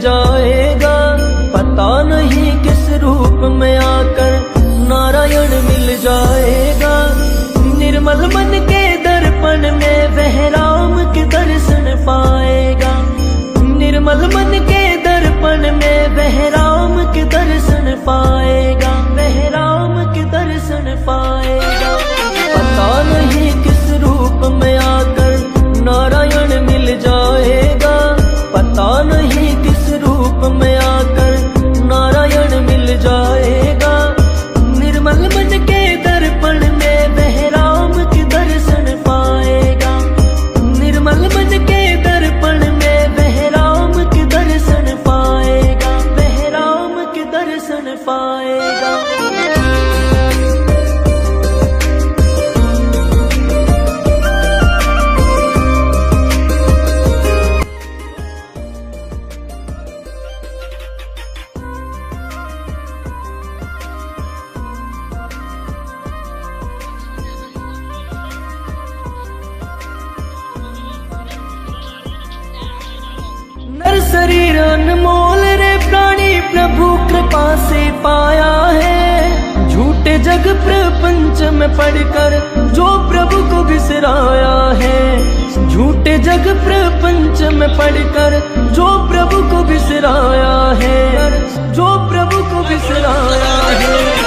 जाएगा पता नहीं किस रूप में आकर नारायण मिल जाए। पाएगा। नर शरीर अनमोल रे प्राणी प्रभु कृपा से पाया है। झूठे जग प्रपंच में पढ़कर जो प्रभु को बिसराया है। झूठे जग प्रपंच में पढ़कर जो प्रभु को बिसराया है। जो प्रभु को बिसराया है।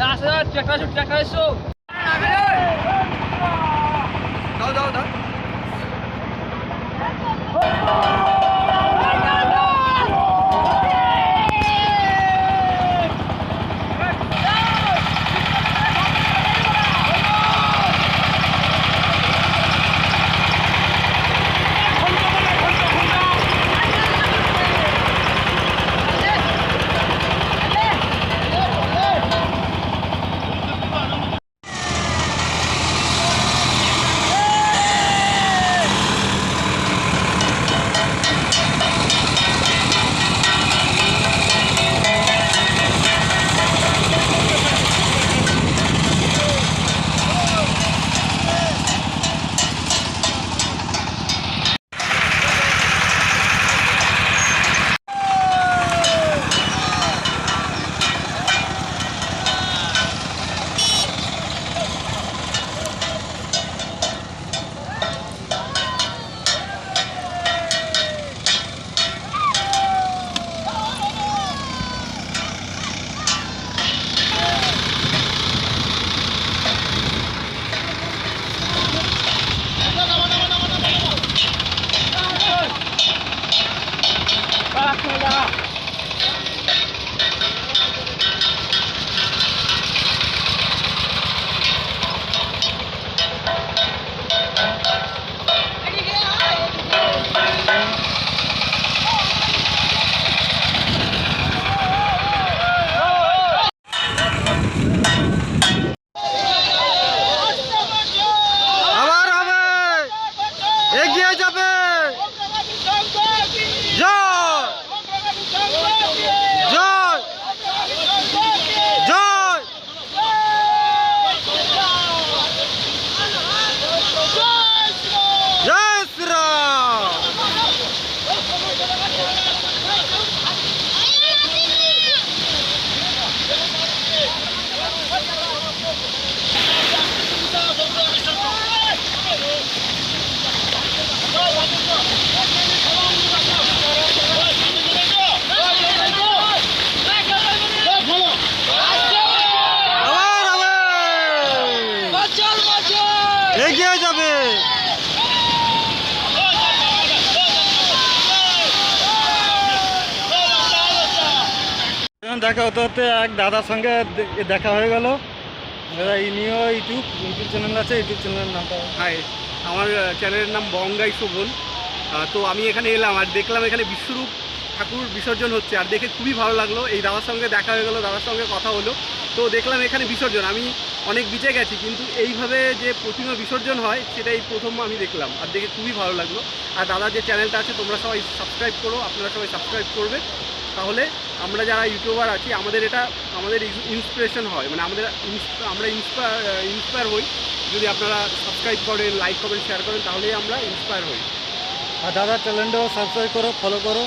আবার দেখা হতে হতে এক দাদার সঙ্গে দেখা হয়ে গেল। দাদা, ইনিও ইউটিউব ইউটিউব চ্যানেল আছে, ইউটিউব চ্যানেলের নামটা। হাই আমার চ্যানেলের নাম বঙ্গাই শোভন। তো আমি এখানে এলাম আর দেখলাম এখানে বিশ্বরূপ ঠাকুর বিসর্জন হচ্ছে। আর দেখে খুবই ভালো লাগল। এই দাদার সঙ্গে দেখা হয়ে গেলো, দাদার সঙ্গে কথা হলো। তো দেখলাম এখানে বিসর্জন। আমি অনেক বিচে গেছি, কিন্তু এইভাবে যে প্রতিমা বিসর্জন হয়, সেটাই প্রথম আমি দেখলাম। আর দেখে খুবই ভালো লাগল। আর দাদার যে চ্যানেলটা আছে, তোমরা সবাই সাবস্ক্রাইব করো। আপনারা সবাই সাবস্ক্রাইব করবে। তাহলে আমরা যারা ইউটিউবার আছি আমাদের এটা আমাদের ইন্সপিরেশন হয়। মানে আমাদের আমরা ইন্সপায়ার ইন্সপায়ার হই। যদি আপনারা সাবস্ক্রাইব করেন লাইক করেন শেয়ার করেন তাহলেই আমরা ইন্সপায়ার হই। আর দাদার চ্যানেলটাও সাবস্ক্রাইব করো ফলো করো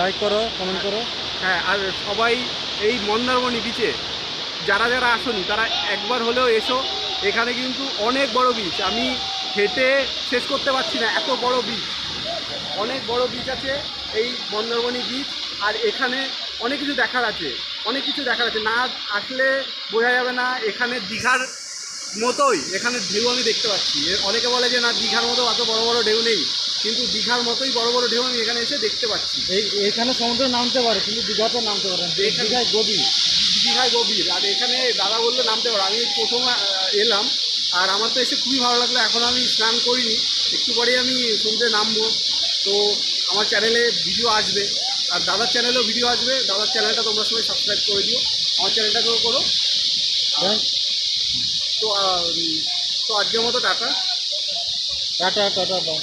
লাইক করো কমেন্ট করো। হ্যাঁ আর সবাই এই মন্দারমণি বিচে যারা যারা আসনি তারা একবার হলেও এসো। এখানে কিন্তু অনেক বড় বিচ আমি হেঁটে শেষ করতে পারছি না এত বড় বিচ অনেক বড় বিচ আছে। এই মন্দারমণি বিচ আর এখানে অনেক কিছু দেখার আছে অনেক কিছু দেখার আছে। না আসলে বোঝা যাবে না এখানে দীঘার মতোই এখানে ঢেউ আমি দেখতে পাচ্ছি। অনেকে বলে যে না দীঘার মতো অত বড় বড় ঢেউ নেই কিন্তু দীঘার মতোই বড় বড় ঢেউ আমি এখানে এসে দেখতে পাচ্ছি। এই এখানে সমুদ্রে নামতে পারে কিন্তু দীঘাতে নামতে পারে না এখানে- দীঘায় গভীর। দীঘায় গভীর আর এখানে দাদা বললে নামতে পারে। আমি প্রথম এলাম আর আমার তো এসে খুবই ভালো লাগল। এখন আমি স্নান করিনি একটু পরেই আমি সমুদ্রে নামবো। তো আমার চ্যানেলে ভিডিও আসবে। আর দাদার চ্যানেলেও ভিডিও আসবে। দাদার চ্যানেলটা তোমরা সবাই সাবস্ক্রাইব করে দিও। আমার চ্যানেলটাকেও করো। হ্যাঁ। তো তো আজকের মতো টাটা। Tata tata bye